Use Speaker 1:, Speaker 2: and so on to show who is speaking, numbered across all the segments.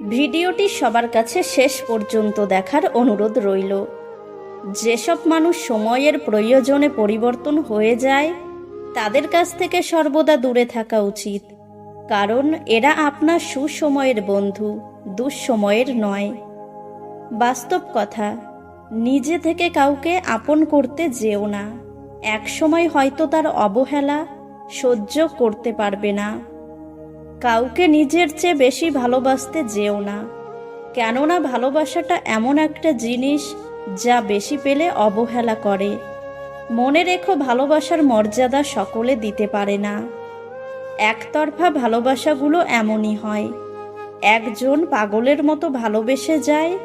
Speaker 1: ভিডিওটি সবার কাছে শেষ পর্যন্ত দেখার অনুরোধ রইল। যেসব মানুষ সময়ের প্রয়োজনে পরিবর্তন হয়ে যায়, তাদের কাছ থেকে সর্বদা দূরে থাকা উচিত, কারণ এরা আপনার সুসময়ের বন্ধু, দুঃসময়ের নয়। বাস্তব কথা, নিজে থেকে কাউকে আপন করতে যেও না। এক সময় হয়তো তার অবহেলা সহ্য করতে পারবে না। কাউকে নিজের চেয়ে বেশি ভালোবাসতে যেও না। কেননা ভালোবাসাটা এমন একটা জিনিস যা বেশি পেলে অবহেলা করে। মনে রেখো ভালোবাসার মর্যাদা সকলে দিতে পারে না। একতরফা ভালোবাসাগুলো এমনই হয়। একজন পাগলের মতো ভালোবেসে যায়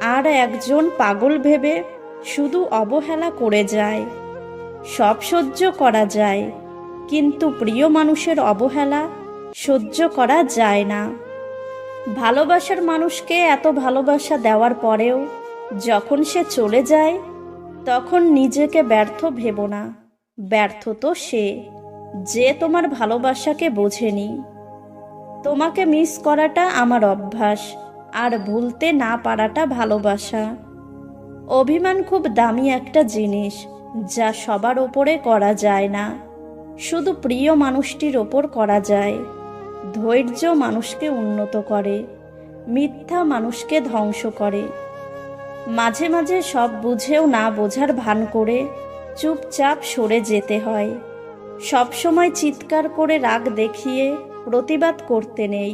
Speaker 1: আর একজন পাগল ভেবে শুধু অবহেলা করে যায়। সব সহ্য করা যায়। কিন্তু প্রিয় মানুষের অবহেলা সহ্য করা যায় না। ভালোবাসার মানুষকে এত ভালোবাসা দেওয়ার পরেও যখন সে চলে যায়, তখন নিজেকে ব্যর্থ ভেবো না। ব্যর্থ তো সে, যে তোমার ভালোবাসাকে বোঝেনি। তোমাকে মিস করাটা আমার অভ্যাস, আর ভুলতে না পারাটা ভালোবাসা। অভিমান খুব দামি একটা জিনিস, যা সবার ওপরে করা যায় না। শুধু প্রিয় মানুষটির ওপর করা যায়। ধৈর্য মানুষকে উন্নত করে, মিথ্যা মানুষকে ধ্বংস করে। মাঝে মাঝে সব বুঝেও না বোঝার ভান করে চুপচাপ সরে যেতে হয়। সব সময় চিৎকার করে রাগ দেখিয়ে প্রতিবাদ করতে নেই।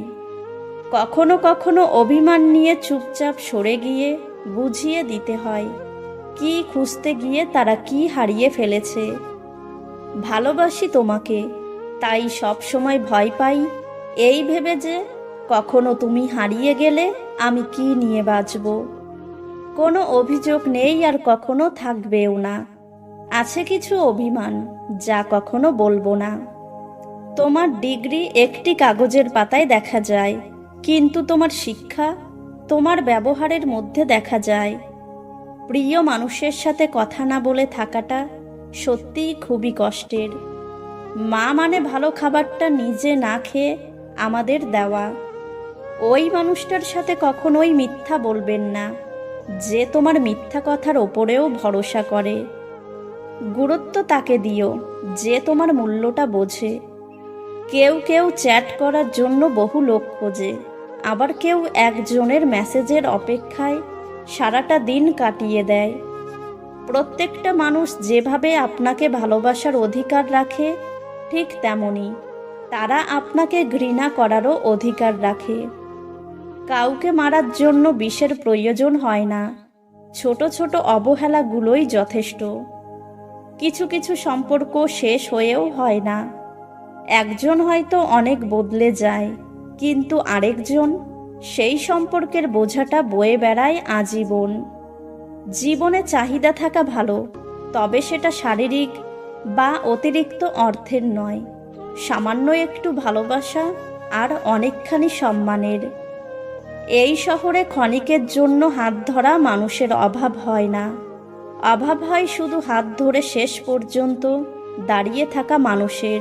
Speaker 1: কখনো কখনো অভিমান নিয়ে চুপচাপ সরে গিয়ে বুঝিয়ে দিতে হয়, কি খুঁজতে গিয়ে তারা কি হারিয়ে ফেলেছে। ভালোবাসি তোমাকে, তাই সব সময় ভয় পাই এই ভেবে যে কখনো তুমি হারিয়ে গেলে আমি কি নিয়ে বাঁচব? কোনো অভিযোগ নেই আর কখনো থাকবেও না। আছে কিছু অভিমান যা কখনো বলব না। তোমার ডিগ্রি একটি কাগজের পাতায় দেখা যায়, কিন্তু তোমার শিক্ষা তোমার ব্যবহারের মধ্যে দেখা যায়। প্রিয় মানুষের সাথে কথা না বলে থাকাটা সত্যিই খুবই কষ্টের। মা মানে ভালো খাবারটা নিজে না খেয়ে আমাদের দেওয়া। ওই মানুষটার সাথে কখনোই মিথ্যা বলবেন না, যে তোমার মিথ্যা কথার ওপরেও ভরসা করে। গুরুত্ব তাকে দিও, যে তোমার মূল্যটা বোঝে। কেউ কেউ চ্যাট করার জন্য বহু লোক খোঁজে, আবার কেউ একজনের মেসেজের অপেক্ষায় সারাটা দিন কাটিয়ে দেয়। প্রত্যেকটা মানুষ যেভাবে আপনাকে ভালোবাসার অধিকার রাখে, ঠিক তেমনই। তারা আপনাকে ঘৃণা করারও অধিকার রাখে। কাউকে মারার জন্য বিষের প্রয়োজন হয় না। ছোট ছোট অবহেলাগুলোই যথেষ্ট। কিছু কিছু সম্পর্ক শেষ হয়েও হয় না। একজন হয়তো অনেক বদলে যায়, কিন্তু আরেকজন সেই সম্পর্কের বোঝাটা বয়ে বেড়ায় আজীবন। জীবনে চাহিদা থাকা ভালো, তবে সেটা শারীরিক বা অতিরিক্ত অর্থের নয়। সামান্য একটু ভালোবাসা আর অনেকখানি সম্মানের। এই শহরে ক্ষণিকের জন্য হাত ধরা মানুষের অভাব হয় না। অভাব হয় শুধু হাত ধরে শেষ পর্যন্ত দাঁড়িয়ে থাকা মানুষের।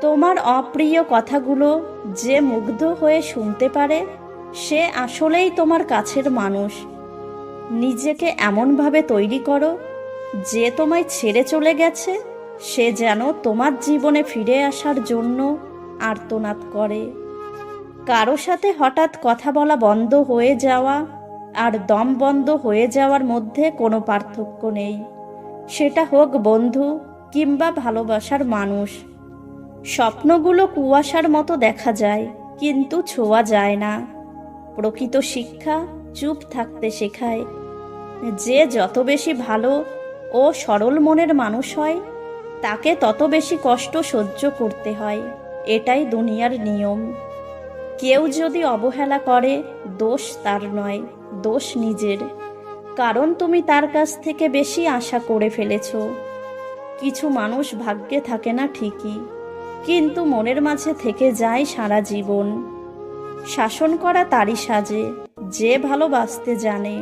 Speaker 1: তোমার অপ্রিয় কথাগুলো যে মুগ্ধ হয়ে শুনতে পারে, সে আসলেই তোমার কাছের মানুষ। নিজেকে এমনভাবে তৈরি করো যে তোমায় ছেড়ে চলে গেছে। সে যেন তোমার জীবনে ফিরে আসার জন্য আর্তনাদ করে। কারও সাথে হঠাৎ কথা বলা বন্ধ হয়ে যাওয়া আর দম বন্ধ হয়ে যাওয়ার মধ্যে কোনো পার্থক্য নেই। সেটা হোক বন্ধু কিংবা ভালোবাসার মানুষ। স্বপ্নগুলো কুয়াশার মতো দেখা যায়, কিন্তু ছোঁয়া যায় না। প্রকৃত শিক্ষা চুপ থাকতে শেখায়। যে যত বেশি ভালো ও সরল মনের মানুষ হয় তাকে তত বেশি কষ্ট সহ্য করতে হয়। এটাই দুনিয়ার নিয়ম। কেউ যদি অবহেলা করে, দোষ তার নয়, দোষ নিজের। কারণ তুমি তার কাছ থেকে বেশি আশা করে ফেলেছ। কিছু মানুষ ভাগ্যে থাকে না ঠিকই, কিন্তু মনের মাঝে থেকে যায় সারা জীবন। শাসন করা তারই সাজে, যে ভালোবাসতে জানে।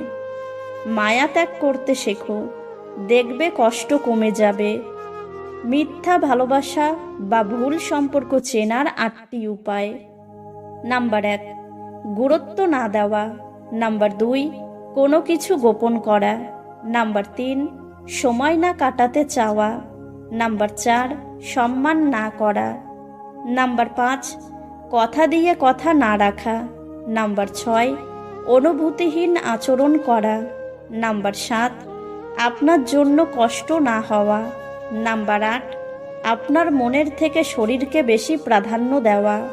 Speaker 1: মায়া ত্যাগ করতে শেখো, দেখবে কষ্ট কমে যাবে। মিথ্যা ভালোবাসা বা ভুল সম্পর্ক চেনার আটটি উপায়। নাম্বার এক, গুরুত্ব না দেওয়া। নাম্বার দুই, কোনো কিছু গোপন করা। নাম্বার তিন, সময় না কাটাতে চাওয়া। নাম্বার চার, সম্মান না করা। নাম্বার পাঁচ, কথা দিয়ে কথা না রাখা। নাম্বার ছয়, অনুভূতিহীন আচরণ করা। নাম্বার সাত, আপনার জন্য কষ্ট না হওয়া। নাম্বার আট, আপনার মনের থেকে শরীরকে বেশি প্রাধান্য দেওয়া।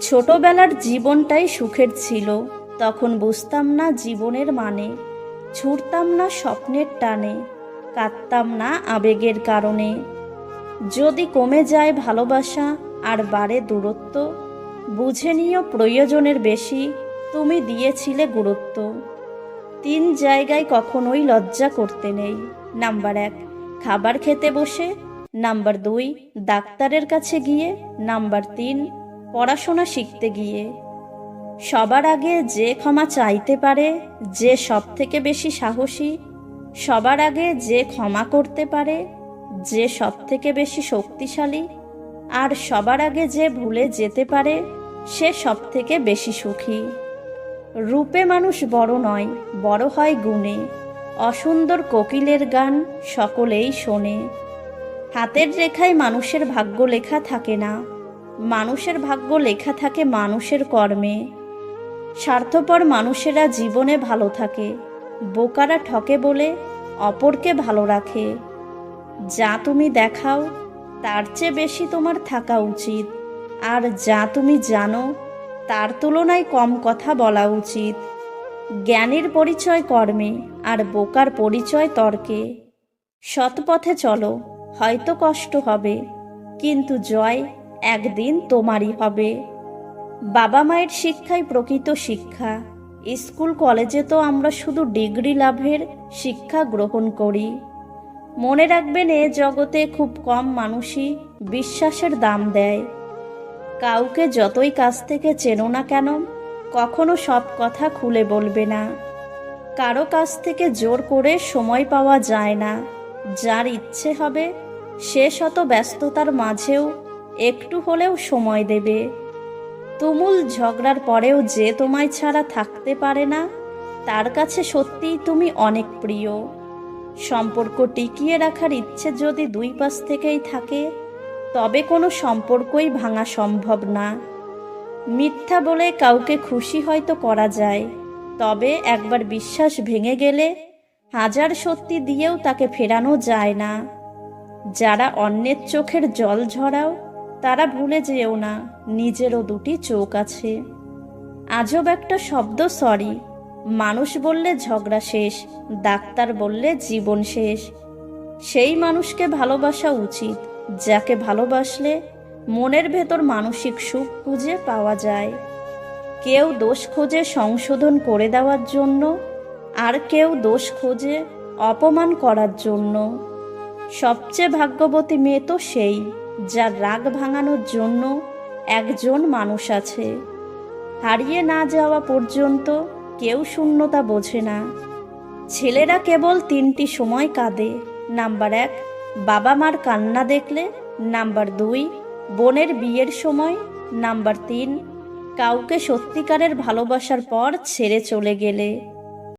Speaker 1: ছোটবেলার জীবনটাই সুখের ছিল, তখন বুঝতাম না জীবনের মানে ছুটতাম না স্বপ্নের টানে, কাঁদতাম না আবেগের কারণে। যদি কমে যায় ভালোবাসা আর বাড়ে দূরত্ব, বুঝে নিও প্রয়োজনের বেশি, তুমি দিয়েছিলে গুরুত্ব। তিন জায়গায় কখনোই লজ্জা করতে নেই। নাম্বার এক খাবার খেতে বসে, নাম্বার দুই, ডাক্তারের কাছে গিয়ে, নাম্বার তিন, পড়াশোনা শিখতে গিয়ে। সবার আগে যে ক্ষমা চাইতে পারে, যে সব থেকে বেশি সাহসী, সবার আগে যে ক্ষমা করতে পারে, যে সব থেকে বেশি শক্তিশালী, আর সবার আগে যে ভুলে যেতে পারে, সে সব থেকে বেশি সুখী। রূপে মানুষ বড় নয়, বড় হয় গুণে। অসুন্দর কোকিলের গান সকলেই শোনে। হাতের রেখায় মানুষের ভাগ্য লেখা থাকে না। মানুষের ভাগ্য লেখা থাকে মানুষের কর্মে। স্বার্থপর মানুষেরা জীবনে ভালো থাকে। বোকারা ঠকে বলে অপরকে ভালো রাখে। যা তুমি দেখাও, তার চেয়ে বেশি তোমার থাকা উচিত। আর যা তুমি জানো, তার তুলনায় কম কথা বলা উচিত। জ্ঞানীর পরিচয় কর্মে আর বোকার পরিচয় তর্কে। সৎপথে চলো, হয়তো কষ্ট হবে, কিন্তু জয় একদিন তোমারই হবে। বাবা মায়ের শিক্ষাই প্রকৃত শিক্ষা। স্কুল, কলেজে তো আমরা শুধু ডিগ্রি লাভের শিক্ষা গ্রহণ করি। মনে রাখবেন, এ জগতে খুব কম মানুষই বিশ্বাসের দাম দেয়। কাউকে যতই কাছ থেকে চেনো না কেন কখনো সব কথা খুলে বলবে না। কারও কাছ থেকে জোর করে সময় পাওয়া যায় না। যার ইচ্ছে হবে, সে শত ব্যস্ততার মাঝেও একটু হলেও সময় দেবে। তুমুল ঝগড়ার পরেও যে তোমায় ছাড়া থাকতে পারে না, তার কাছে সত্যিই তুমি অনেক প্রিয়। সম্পর্ক টিকিয়ে রাখার ইচ্ছে যদি দুই পাশ থেকেই থাকে, তবে কোনো সম্পর্কই ভাঙা সম্ভব না। মিথ্যা বলে কাউকে খুশি হয়তো করা যায়, তবে একবার বিশ্বাস ভেঙে গেলে হাজার সত্যি দিয়েও তাকে ফেরানো যায় না। যারা অন্যের চোখের জল ঝরাও, তারা ভুলে যেও না, নিজেরও দুটি চোখ আছে। আজব একটা শব্দ সরি মানুষ বললে ঝগড়া শেষ, ডাক্তার বললে জীবন শেষ। সেই মানুষকে ভালোবাসা উচিত, যাকে ভালোবাসলে মনের ভেতর মানসিক সুখ খুঁজে পাওয়া যায়। কেউ দোষ খোঁজে সংশোধন করে দেওয়ার জন্য, আর কেউ দোষ খোঁজে অপমান করার জন্য। সবচেয়ে ভাগ্যবতী মেয়ে তো সেই, যার রাগ ভাঙানোর জন্য একজন মানুষ আছে। হারিয়ে না যাওয়া পর্যন্ত কেউ শূন্যতা বোঝে না। ছেলেরা কেবল তিনটি সময় কাঁদে, নাম্বার এক বাবা মার কান্না দেখলে, নাম্বার দুই বোনের বিয়ের সময় নাম্বার তিন কাউকে সত্যিকারের ভালোবাসার পর ছেড়ে চলে গেলে।